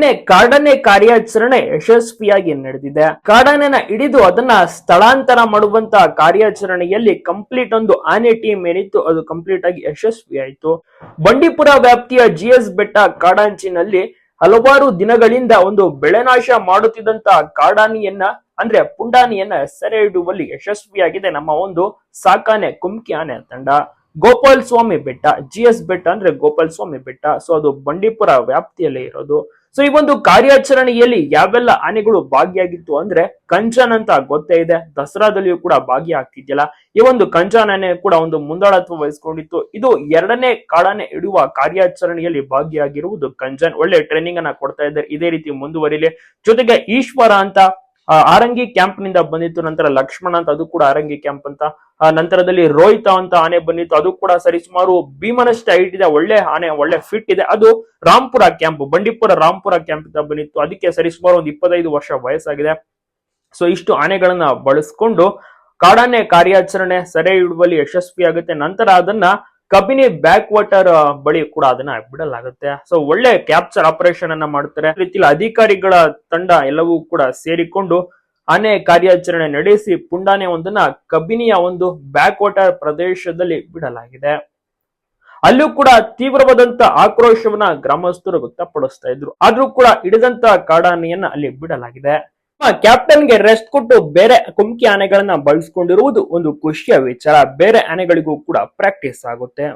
ನಿನ್ನೆ ಕಾಡಾನೆ ಕಾರ್ಯಾಚರಣೆ ಯಶಸ್ವಿಯಾಗಿ ನಡೆದಿದೆ. ಕಾಡಾನೆನ ಹಿಡಿದು ಅದನ್ನ ಸ್ಥಳಾಂತರ ಮಾಡುವಂತಹ ಕಾರ್ಯಾಚರಣೆಯಲ್ಲಿ ಕಂಪ್ಲೀಟ್ ಒಂದು ಆನೆ ಟೀಮ್ ಏನಿತ್ತು, ಅದು ಕಂಪ್ಲೀಟ್ ಆಗಿ ಯಶಸ್ವಿ ಆಯಿತು ಬಂಡೀಪುರ ವ್ಯಾಪ್ತಿಯ ಜಿಎಸ್ ಬೆಟ್ಟ ಕಾಡಾಂಚಿನಲ್ಲಿ ಹಲವಾರು ದಿನಗಳಿಂದ ಒಂದು ಬೆಳೆನಾಶ ಮಾಡುತ್ತಿದ್ದಂತಹ ಕಾಡಾನಿಯನ್ನ, ಅಂದ್ರೆ ಪುಂಡಾನಿಯನ್ನ ಸೆರೆ ಹಿಡುವಲ್ಲಿ ಯಶಸ್ವಿಯಾಗಿದೆ ನಮ್ಮ ಒಂದು ಸಾಕಾನೆ ಕುಮ್ಕಿ ಆನೆ ತಂಡ. ಗೋಪಾಲ್ ಸ್ವಾಮಿ ಬೆಟ್ಟ ಜಿ ಎಸ್ ಬೆಟ್ಟ ಅಂದ್ರೆ ಗೋಪಾಲ್ ಸ್ವಾಮಿ ಬೆಟ್ಟ. ಸೊ ಅದು ಬಂಡೀಪುರ ವ್ಯಾಪ್ತಿಯಲ್ಲೇ ಇರೋದು. ಸೊ ಈ ಒಂದು ಕಾರ್ಯಾಚರಣೆಯಲ್ಲಿ ಯಾವೆಲ್ಲ ಆನೆಗಳು ಭಾಗಿಯಾಗಿತ್ತು ಅಂದ್ರೆ ಕಂಚನ್ ಅಂತ ಗೊತ್ತೇ ಇದೆ. ದಸರಾದಲ್ಲಿಯೂ ಕೂಡ ಭಾಗಿಯಾಗ್ತಿದ್ಯಲ್ಲ ಈ ಒಂದು ಕಂಚನ್ ಆನೆ ಕೂಡ ಒಂದು ಮುಂದಾಳತ್ವ ವಹಿಸಿಕೊಂಡಿತ್ತು. ಇದು ಎರಡನೇ ಕಾಡಾನೆ ಇಡುವ ಕಾರ್ಯಾಚರಣೆಯಲ್ಲಿ ಭಾಗಿಯಾಗಿರುವುದು ಕಂಚನ್. ಒಳ್ಳೆ ಟ್ರೈನಿಂಗ್ ಅನ್ನ ಕೊಡ್ತಾ ಇದ್ದಾರೆ. ಇದೇ ರೀತಿ ಮುಂದುವರಿಲಿ. ಜೊತೆಗೆ ಈಶ್ವರ ಅಂತ ಆರಂಗಿ ಕ್ಯಾಂಪ್ನಿಂದ ಬಂದಿತ್ತು, ನಂತರ ಲಕ್ಷ್ಮಣ ಅಂತ, ಅದು ಕೂಡ ಆರಂಗಿ ಕ್ಯಾಂಪ್ ಅಂತ. ನಂತರದಲ್ಲಿ ರೋಹಿತ ಅಂತ ಆನೆ ಬಂದಿತ್ತು, ಅದು ಕೂಡ ಸರಿಸುಮಾರು ಭೀಮನಷ್ಟು ಹೈಟ್ ಇದೆ, ಒಳ್ಳೆ ಆನೆ, ಒಳ್ಳೆ ಫಿಟ್ ಇದೆ. ಅದು ರಾಂಪುರ ಕ್ಯಾಂಪ್, ಬಂಡೀಪುರ ರಾಮ್ಪುರ ಕ್ಯಾಂಪ್ ಅಂತ ಬಂದಿತ್ತು. ಅದಕ್ಕೆ ಸರಿಸುಮಾರು ಒಂದು ಇಪ್ಪತ್ತೈದು ವರ್ಷ ವಯಸ್ಸಾಗಿದೆ. ಸೊ ಇಷ್ಟು ಆನೆಗಳನ್ನ ಬಳಸ್ಕೊಂಡು ಕಾಡಾನೆ ಕಾರ್ಯಾಚರಣೆ ಸೆರೆ ಹಿಡುವಲ್ಲಿ ಯಶಸ್ವಿ ಆಗುತ್ತೆ ನಂತರ ಅದನ್ನ ಕಬಿನಿ ಬ್ಯಾಕ್ ವಾಟರ್ ಬಳಿ ಕೂಡ ಅದನ್ನ ಬಿಡಲಾಗುತ್ತೆ. ಸೊ ಒಳ್ಳೆ ಕ್ಯಾಪ್ಚರ್ ಆಪರೇಷನ್ ಅನ್ನ ಮಾಡ್ತಾರೆ. ರೀತಿಲಿ ಅಧಿಕಾರಿಗಳ ತಂಡ ಎಲ್ಲವೂ ಕೂಡ ಸೇರಿಕೊಂಡು ಆನೆ ಕಾರ್ಯಾಚರಣೆ ನಡೆಸಿ ಪುಂಡಾನೆ ಒಂದನ್ನ ಕಬಿನಿಯ ಒಂದು ಬ್ಯಾಕ್ ವಾಟರ್ ಪ್ರದೇಶದಲ್ಲಿ ಬಿಡಲಾಗಿದೆ. ಅಲ್ಲೂ ಕೂಡ ತೀವ್ರವಾದಂತ ಆಕ್ರೋಶವನ್ನ ಗ್ರಾಮಸ್ಥರು ವ್ಯಕ್ತಪಡಿಸ್ತಾ ಇದ್ರು. ಆದ್ರೂ ಕೂಡ ಹಿಡಿದಂತ ಕಾಡಾನೆಯನ್ನ ಅಲ್ಲಿ ಬಿಡಲಾಗಿದೆ. ಕ್ಯಾಪ್ಟನ್ಗೆ ರೆಸ್ಟ್ ಕೊಟ್ಟು ಬೇರೆ ಕುಮ್ಕಿ ಆನೆಗಳನ್ನ ಬಳಸ್ಕೊಂಡಿರುವುದು ಒಂದು ಖುಷಿಯ ವಿಚಾರ. ಬೇರೆ ಆನೆಗಳಿಗೂ ಕೂಡ ಪ್ರಾಕ್ಟೀಸ್ ಆಗುತ್ತೆ.